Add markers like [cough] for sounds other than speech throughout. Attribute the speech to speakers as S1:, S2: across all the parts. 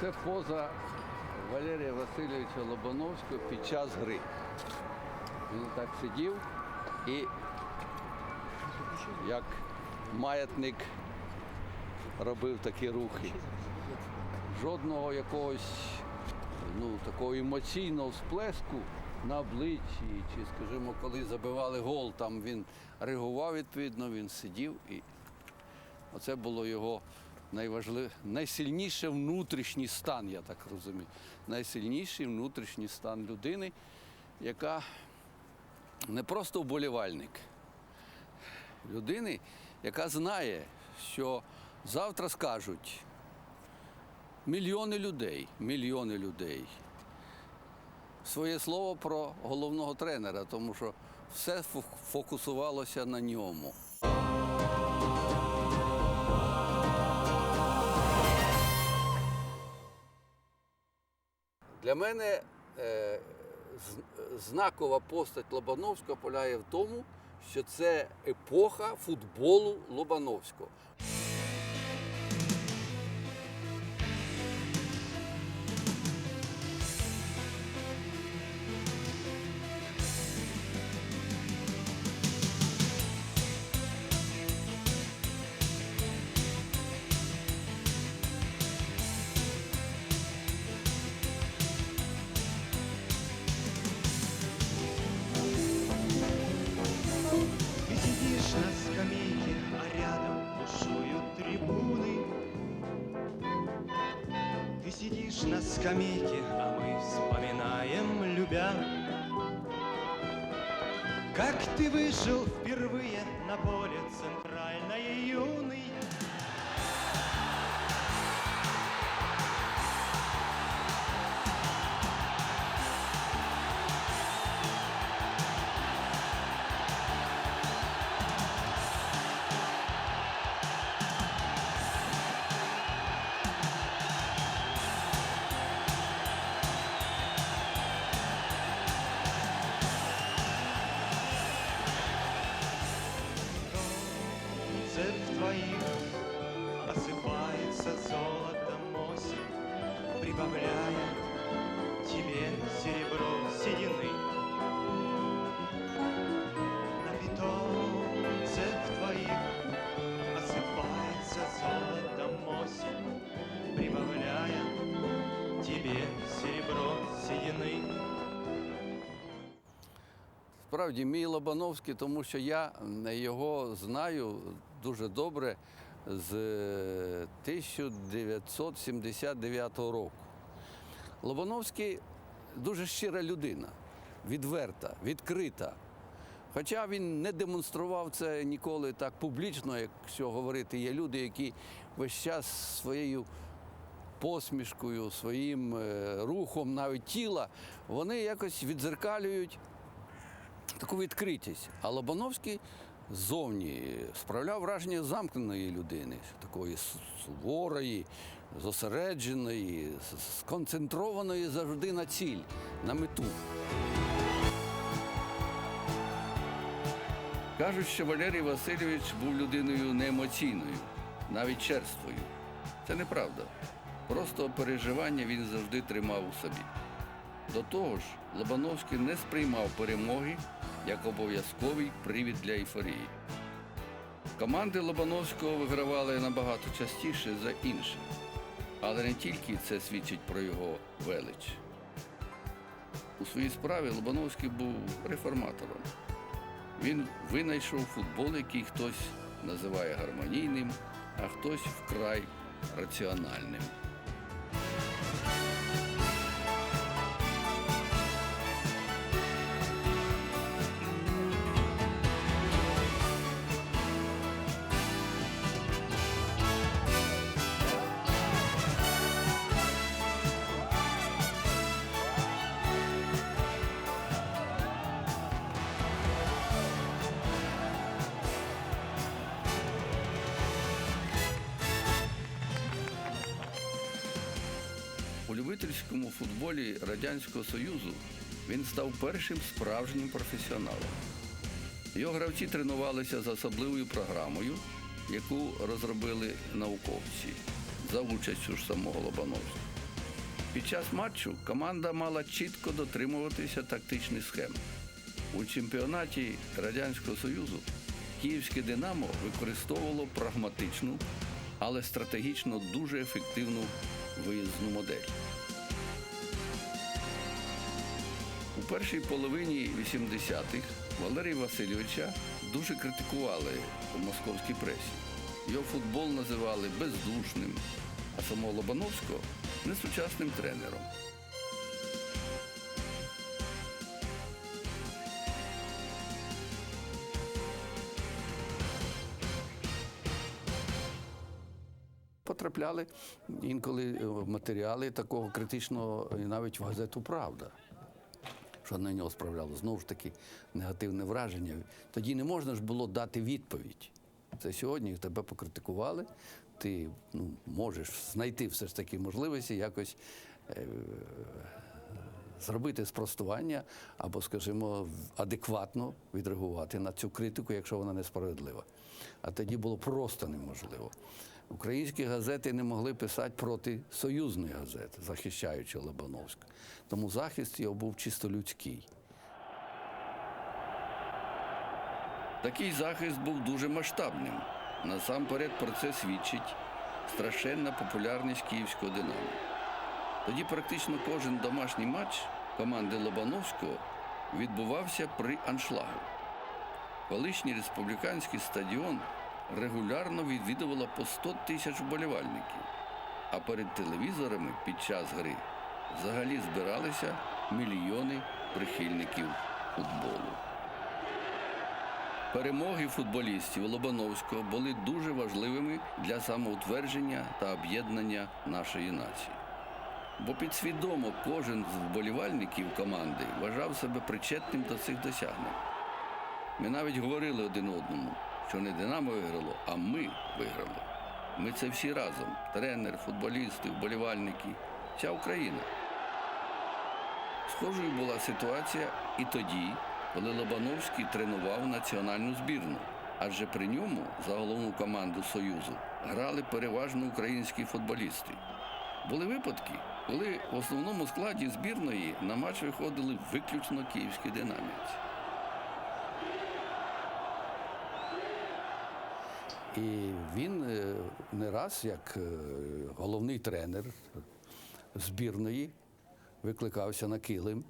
S1: Це поза Валерія Васильовича Лобановського під час гри. Він так сидів і як маятник робив такі рухи. Жодного якогось ну, такого емоційного сплеску на обличчі, чи, скажімо, коли забивали гол, там він реагував відповідно, він сидів і Оце було його найважлив... найсильніший внутрішній стан, я так розумію. Найсильніший внутрішній стан людини, яка не просто вболівальник, людини, яка знає, що завтра скажуть мільйони людей, мільйони людей. Своє слово про головного тренера, тому що все фокусувалося на ньому. Для мене е, знакова постать Лобановського полягає в тому, що це епоха футболу Лобановського. Справді, мій Лобановський, тому що я його знаю дуже добре з е, 1979 року. Лобановський дуже щира людина, відверта, відкрита. Хоча він не демонстрував це ніколи так публічно, якщо говорити, є люди, які весь час своєю посмішкою, своїм е, рухом, навіть тіла, вони якось відзеркалюють таку відкритість. А Лобановський ззовні справляв враження замкненої людини, такої суворої, зосередженої, сконцентрованої завжди на ціль, на мету. Кажуть, що Валерій Васильович був людиною неемоційною, навіть черствою. Це неправда. Просто переживання він завжди тримав у собі. До того ж, Лобановський не сприймав перемоги як обов'язковий привід для ейфорії. Команди Лобановського вигравали набагато частіше за інших. Але не тільки це свідчить про його велич. У своїй справі Лобановський був реформатором. Він винайшов футбол, який хтось називає гармонійним, а хтось вкрай раціональним. У футболі Радянського Союзу він став першим справжнім професіоналом. Його гравці тренувалися за особливою програмою, яку розробили науковці за участю ж самого Лобановського. Під час матчу команда мала чітко дотримуватися тактичних схем. У чемпіонаті Радянського Союзу Київське Динамо використовувало прагматичну, але стратегічно дуже ефективну виїзну модель. У першій половині 80-х Валерія Васильовича дуже критикували у московській пресі. Його футбол називали бездушним, а самого Лобановського несучасним тренером. Потрапляли інколи в матеріали такого критичного і навіть в газету Правда що на нього справляло знову ж таки негативне враження. Тоді не можна ж було дати відповідь. Це сьогодні тебе покритикували. Ти ну, можеш знайти все ж таки можливості якось е, зробити спростування або, скажімо, адекватно відреагувати на цю критику, якщо вона несправедлива. А тоді було просто неможливо. Українські газети не могли писати проти союзної газети, захищаючи Лобановська. Тому захист його був чисто людський. Такий захист був дуже масштабним. Насамперед про це свідчить страшенна популярність київського динамо. Тоді практично кожен домашній матч команди Лобановського відбувався при аншлагу. Колишній республіканський стадіон регулярно відвідувало по 100 тисяч вболівальників, а перед телевізорами під час гри взагалі збиралися мільйони прихильників футболу. Перемоги футболістів Лобановського були дуже важливими для самоутвердження та об'єднання нашої нації. Бо підсвідомо кожен з вболівальників команди вважав себе причетним до цих досягнень. Ми навіть говорили один одному, що не Динамо виграло, а ми виграли. Ми це всі разом: тренер, футболісти, вболівальники, вся Україна. Схожою була ситуація і тоді, коли Лобановський тренував національну збірну. Адже при ньому за головну команду Союзу грали переважно українські футболісти. Були випадки, коли в основному складі збірної на матч виходили виключно київські динамівці. І він е, не раз, як е, головний тренер збірної, викликався на килим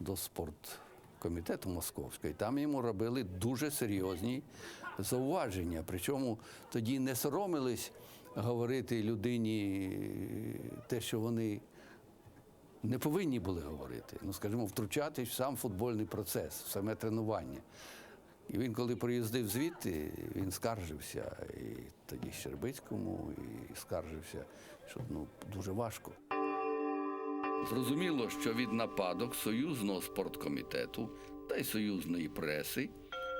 S1: до спорткомітету Московського. І там йому робили дуже серйозні зауваження. Причому тоді не соромились говорити людині те, що вони не повинні були говорити. Ну, скажімо, втручатись в сам футбольний процес, в саме тренування. І він, коли приїздив звідти, він скаржився і тоді Щербицькому, і скаржився, що ну, дуже важко. Зрозуміло, що від нападок союзного спорткомітету та й союзної преси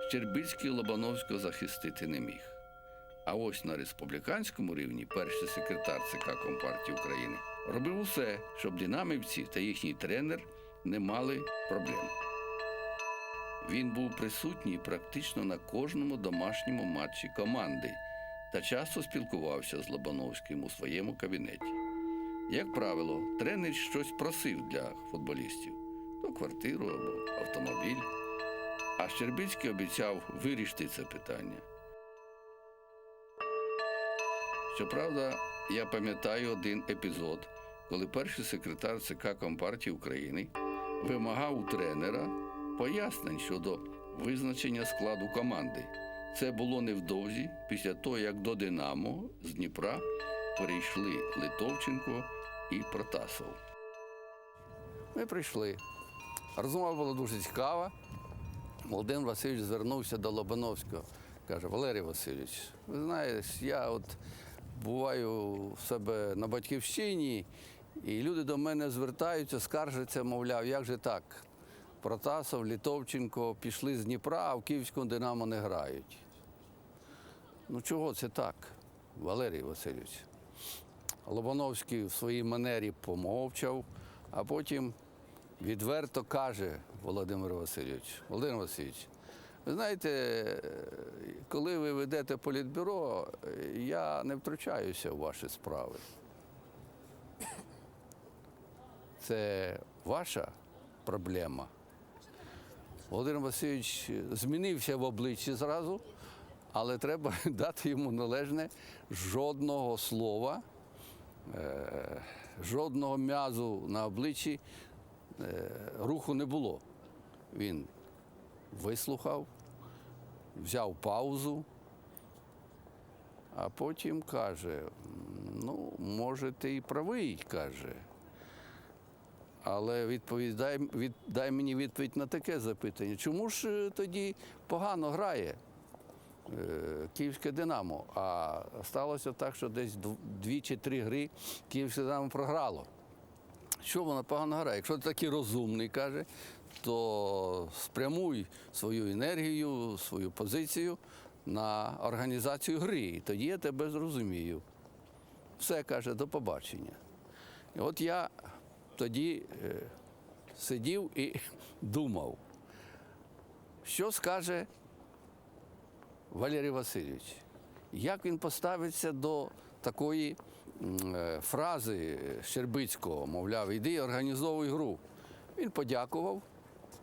S1: Щербицький Лобановського захистити не міг. А ось на республіканському рівні перший секретар ЦК Компартії України робив усе, щоб динамівці та їхній тренер не мали проблем. Він був присутній практично на кожному домашньому матчі команди та часто спілкувався з Лобановським у своєму кабінеті. Як правило, тренер щось просив для футболістів то квартиру або автомобіль. А Щербицький обіцяв вирішити це питання. Щоправда, я пам'ятаю один епізод, коли перший секретар ЦК Компартії України вимагав у тренера пояснень щодо визначення складу команди. Це було невдовзі після того, як до Динамо з Дніпра перейшли Литовченко і Протасов. Ми прийшли. Розмова була дуже цікава. Володимир Васильович звернувся до Лобановського. Каже, Валерій Васильович, ви знаєте, я от буваю в себе на батьківщині, і люди до мене звертаються, скаржаться, мовляв, як же так? Протасов, Літовченко пішли з Дніпра, а в Київському Динамо не грають. Ну чого це так, Валерій Васильович? Лобановський в своїй манері помовчав, а потім відверто каже Володимир Васильович, Володимир Васильович, ви знаєте, коли ви ведете політбюро, я не втручаюся в ваші справи. це ваша проблема. Володимир Васильович змінився в обличчі зразу, але треба [laughs] дати йому належне жодного слова, е, жодного м'язу на обличчі е, руху не було. Він вислухав, взяв паузу, а потім каже: ну, може, ти і правий, каже. Але відповідай, від, дай мені відповідь на таке запитання. Чому ж е, тоді погано грає е, Київське Динамо? А сталося так, що десь дві чи три гри Київське Динамо програло. Що вона погано грає? Якщо ти такий розумний, каже, то спрямуй свою енергію, свою позицію на організацію гри. І тоді я тебе зрозумію. Все каже, до побачення. І от я тоді е, сидів і думав, що скаже Валерій Васильович, як він поставиться до такої е, фрази Щербицького, мовляв, іди організовуй гру. Він подякував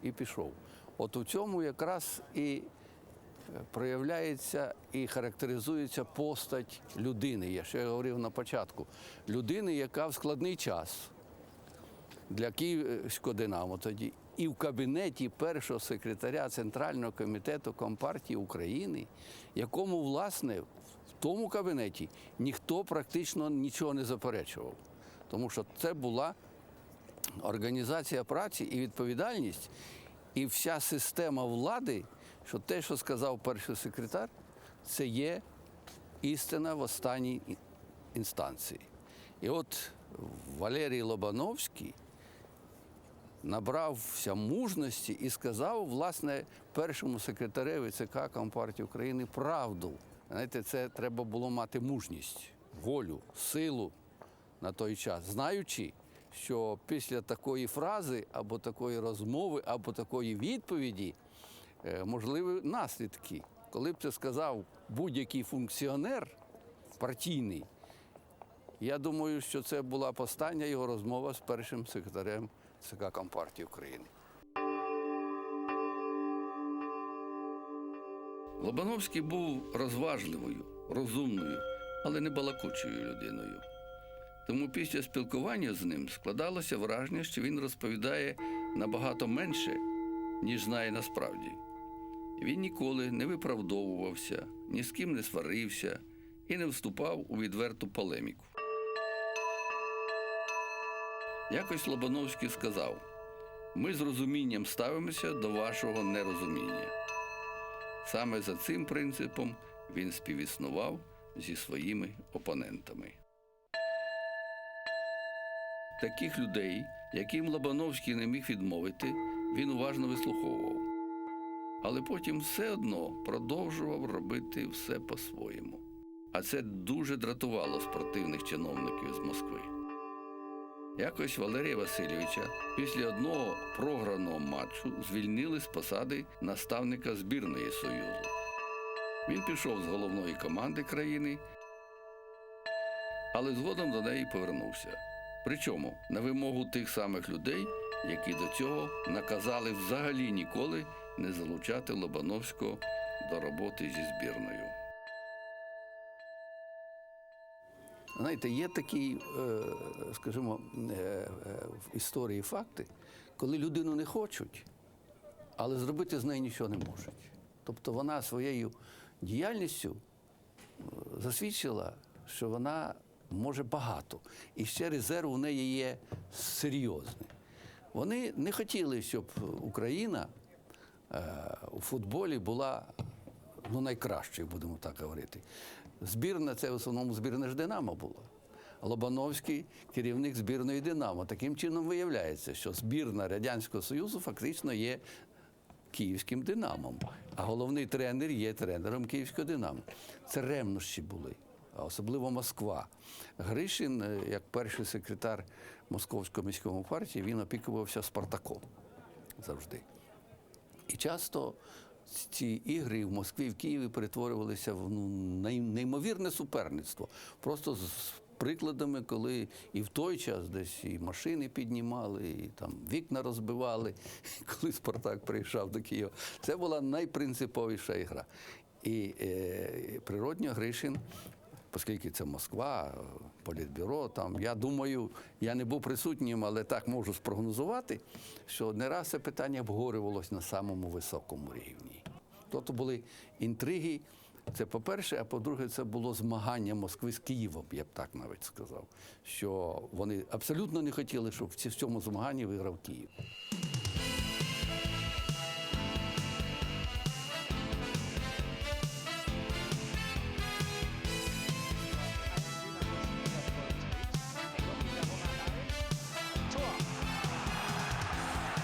S1: і пішов. От у цьому якраз і е, проявляється і характеризується постать людини. Я ще говорив на початку. Людини, яка в складний час для Київського Динамо тоді і в кабінеті першого секретаря Центрального комітету Компартії України, якому, власне, в тому кабінеті ніхто практично нічого не заперечував. Тому що це була організація праці і відповідальність, і вся система влади, що те, що сказав перший секретар, це є істина в останній інстанції. І от Валерій Лобановський набрався мужності і сказав, власне, першому секретареві ЦК Компартії України правду. Знаєте, це треба було мати мужність, волю, силу на той час, знаючи, що після такої фрази або такої розмови, або такої відповіді е, можливі наслідки. Коли б це сказав будь-який функціонер партійний, я думаю, що це була остання його розмова з першим секретарем ЦК Компартії України. Лобановський був розважливою, розумною, але не балакучою людиною. Тому після спілкування з ним складалося враження, що він розповідає набагато менше, ніж знає насправді. Він ніколи не виправдовувався, ні з ким не сварився і не вступав у відверту полеміку. Якось Лобановський сказав: ми з розумінням ставимося до вашого нерозуміння. Саме за цим принципом він співіснував зі своїми опонентами. Таких людей, яким Лобановський не міг відмовити, він уважно вислуховував. Але потім все одно продовжував робити все по-своєму. А це дуже дратувало спортивних чиновників з Москви. Якось Валерія Васильовича після одного програного матчу звільнили з посади наставника збірної Союзу. Він пішов з головної команди країни, але згодом до неї повернувся. Причому на вимогу тих самих людей, які до цього наказали взагалі ніколи не залучати Лобановського до роботи зі збірною. Знаєте, є такі, е, скажімо, е, е, в історії факти, коли людину не хочуть, але зробити з нею нічого не можуть. Тобто вона своєю діяльністю засвідчила, що вона може багато. І ще резерв у неї є серйозний. Вони не хотіли, щоб Україна у футболі була ну, найкращою, будемо так говорити. Збірна це в основному збірна ж Динамо була. Лобановський керівник збірної Динамо. Таким чином виявляється, що збірна Радянського Союзу фактично є київським Динамом, а головний тренер є тренером Київського Динамо. Це ревнощі були, а особливо Москва. Гришин, е, як перший секретар Московської міської партії, він опікувався Спартаком завжди. І часто ці ігри в Москві, в Києві перетворювалися в ну, неймовірне суперництво. Просто з прикладами, коли і в той час десь і машини піднімали, і там вікна розбивали, [laughs] коли Спартак приїжджав до Києва. Це була найпринциповіша ігра. І е, природньо Гришин оскільки це Москва, політбюро, там я думаю, я не був присутнім, але так можу спрогнозувати, що не раз це питання обговорювалось на самому високому рівні. Тобто були інтриги. Це по-перше, а по-друге, це було змагання Москви з Києвом, я б так навіть сказав. Що вони абсолютно не хотіли, щоб в цьому змаганні виграв Київ.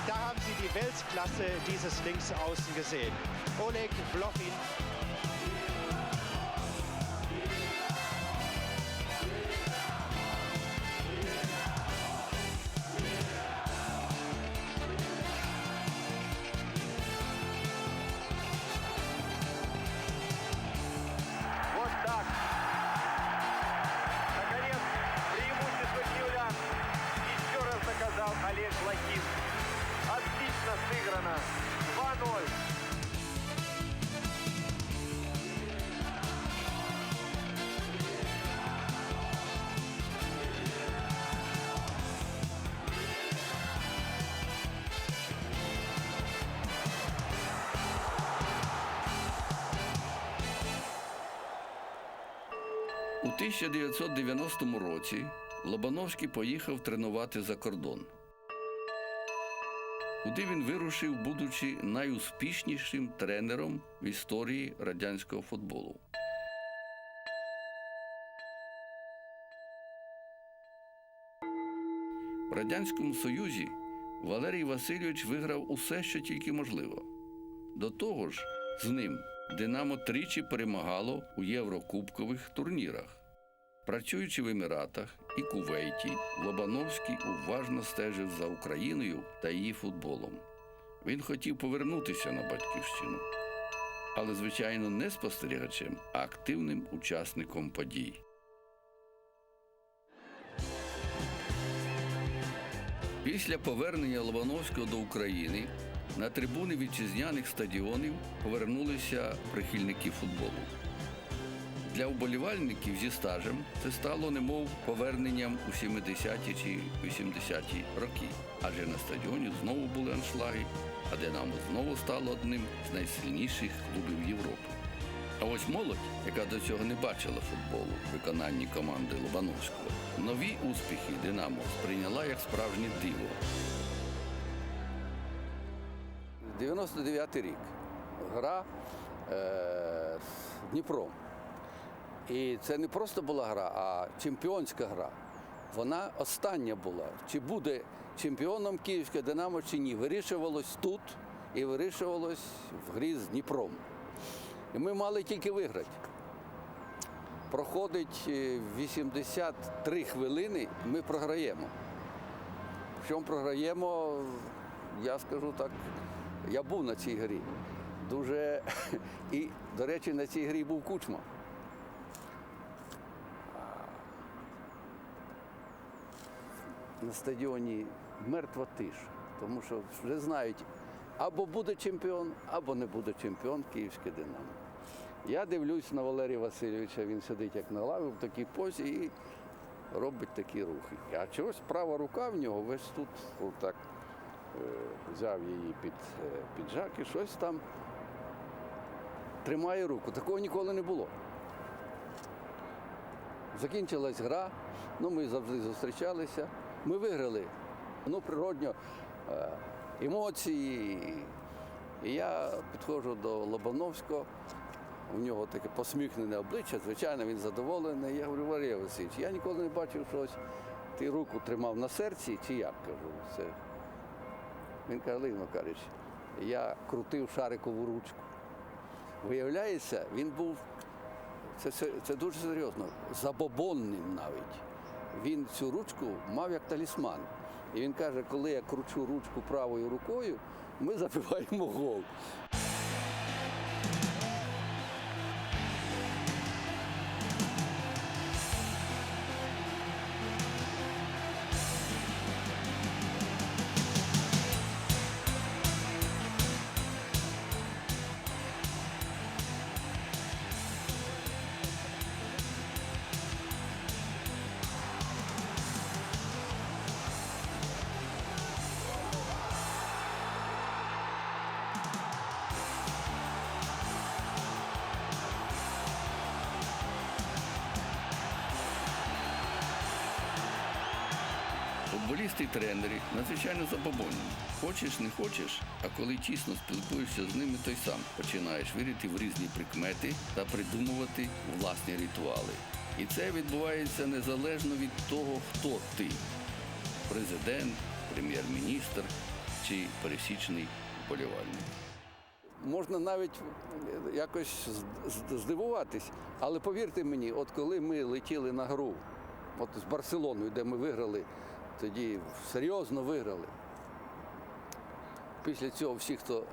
S2: Da haben Sie die Weltklasse dieses Linksaußen gesehen. Oleg Blochin.
S1: 1990 році Лобановський поїхав тренувати за кордон, куди він вирушив, будучи найуспішнішим тренером в історії радянського футболу. В Радянському Союзі Валерій Васильович виграв усе, що тільки можливо. До того ж, з ним Динамо тричі перемагало у єврокубкових турнірах. Працюючи в Еміратах і Кувейті, Лобановський уважно стежив за Україною та її футболом. Він хотів повернутися на батьківщину, але, звичайно, не спостерігачем, а активним учасником подій. Після повернення Лобановського до України на трибуни вітчизняних стадіонів повернулися прихильники футболу. Для вболівальників зі стажем це стало немов поверненням у 70-ті чи 80-ті роки, адже на стадіоні знову були аншлаги, а Динамо знову стало одним з найсильніших клубів Європи. А ось молодь, яка до цього не бачила футболу в виконанні команди Лобановського, нові успіхи Динамо сприйняла як справжнє диво. 99-й рік. Гра е, з Дніпром. І це не просто була гра, а чемпіонська гра. Вона остання була. Чи буде чемпіоном Київське Динамо, чи ні. Вирішувалось тут і вирішувалось в грі з Дніпром. І ми мали тільки виграти. Проходить е, 83 хвилини, і ми програємо. Причому програємо, я скажу так, я був на цій грі. Дуже. [laughs] І, до речі, на цій грі був кучма. На стадіоні мертва тиша, тому що вже знають, або буде чемпіон, або не буде чемпіон Київське Динамо. Я дивлюсь на Валерія Васильовича, він сидить як на лаві в такій позі і робить такі рухи. А чогось права рука в нього весь тут отак е, взяв її під е, піджак і щось там тримає руку. Такого ніколи не було. Закінчилась гра, ну ми завжди зустрічалися. Ми виграли. Ну, природньо, е, емоції. І я підходжу до Лобановського, у нього таке посміхнене обличчя, звичайно, він задоволений. Я говорю, Валерій Васильович, я ніколи не бачив щось. Ти руку тримав на серці чи як кажу. Це. Він каже, Лин Макарич, я крутив шарикову ручку. Виявляється, він був це, це, це дуже серйозно, забобонним навіть. Він цю ручку мав як талісман. І він каже, коли я кручу ручку правою рукою, ми забиваємо гол. Футболісти і тренери надзвичайно забобонні. Хочеш, не хочеш, а коли тісно спілкуєшся з ними, то й сам починаєш вірити в різні прикмети та придумувати власні ритуали. І це відбувається незалежно від того, хто ти президент, прем'єр-міністр чи пересічний вболівальник. Можна навіть якось здивуватись, але повірте мені, от коли ми летіли на гру, от з Барселоною, де ми виграли, тоді серйозно виграли. Після цього всі, хто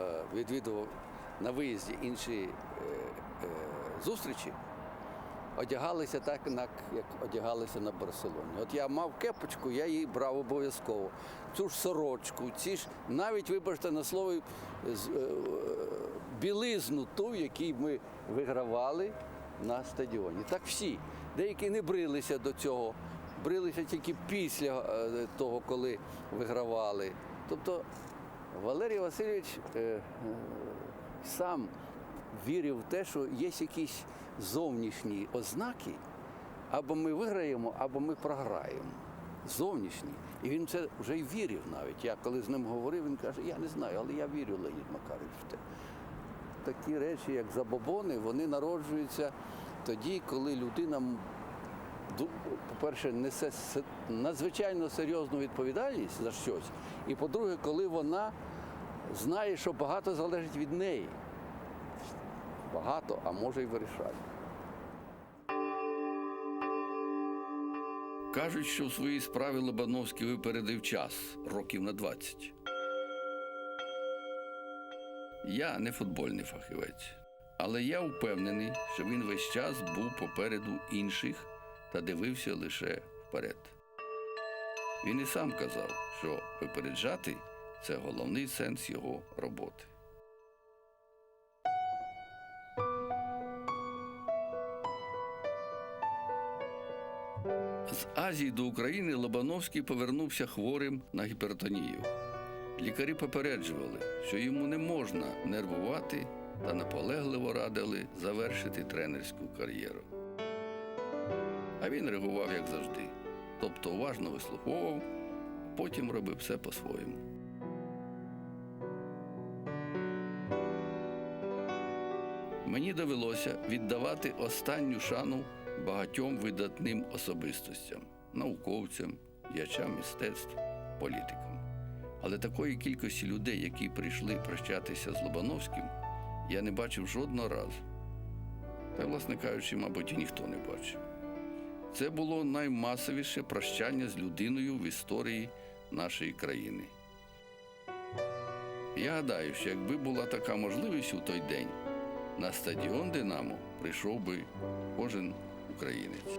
S1: е, відвідував на виїзді інші е, е, зустрічі, одягалися так, як одягалися на Барселоні. От я мав кепочку, я її брав обов'язково. Цю ж сорочку, ці ж навіть, вибачте на слово, білизну ту, в якій ми вигравали на стадіоні. Так всі. Деякі не брилися до цього, брилися тільки після е, того, коли вигравали. Тобто Валерій Васильович е, е, сам вірив в те, що є якісь зовнішні ознаки, або ми виграємо, або ми програємо. Зовнішні. І він це вже й вірив навіть. Я коли з ним говорив, він каже, я не знаю, але я вірю, Леонід Макарович, в те. Такі речі, як забобони, вони народжуються тоді, коли людина, по-перше, несе надзвичайно серйозну відповідальність за щось. І по-друге, коли вона знає, що багато залежить від неї. Багато, а може й вирішає. Кажуть, що в своїй справі Лобановський випередив час років на 20. Я не футбольний фахівець, але я впевнений, що він весь час був попереду інших та дивився лише вперед. Він і сам казав, що випереджати це головний сенс його роботи. З Азії до України Лобановський повернувся хворим на гіпертонію. Лікарі попереджували, що йому не можна нервувати та наполегливо радили завершити тренерську кар'єру. А він реагував як завжди, тобто уважно вислуховував, потім робив все по-своєму. Мені довелося віддавати останню шану багатьом видатним особистостям, науковцям, діячам мистецтв, політикам. Але такої кількості людей, які прийшли прощатися з Лобановським, я не бачив жодного разу. Та, власне кажучи, мабуть, і ніхто не бачив. Це було наймасовіше прощання з людиною в історії нашої країни. Я гадаю, що якби була така можливість у той день, на стадіон Динамо прийшов би кожен українець.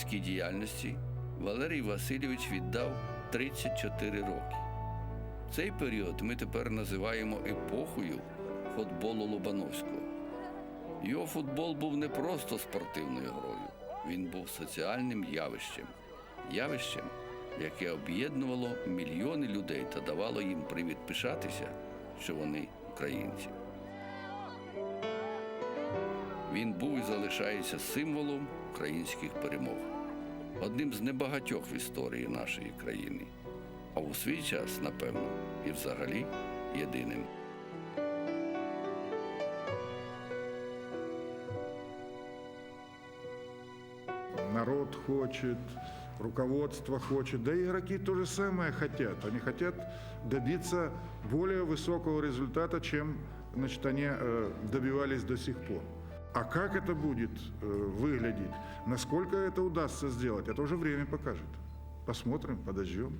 S1: Тренерській діяльності Валерій Васильович віддав 34 роки. Цей період ми тепер називаємо епохою футболу Лобановського. Його футбол був не просто спортивною грою, він був соціальним явищем, явищем, яке об'єднувало мільйони людей та давало їм привід пишатися, що вони українці. Він був і залишається символом українських перемог, одним з небагатьох в історії нашої країни, а у свій час, напевно, і взагалі єдиним.
S3: Народ хочет, руководство хочет, да и игроки то же самое хотят. Они хотят добиться более высокого результата, чем значит, они э, добивались до сих пор. А как это будет э, выглядеть, насколько это удастся сделать, это уже время покажет. Посмотрим, подождем.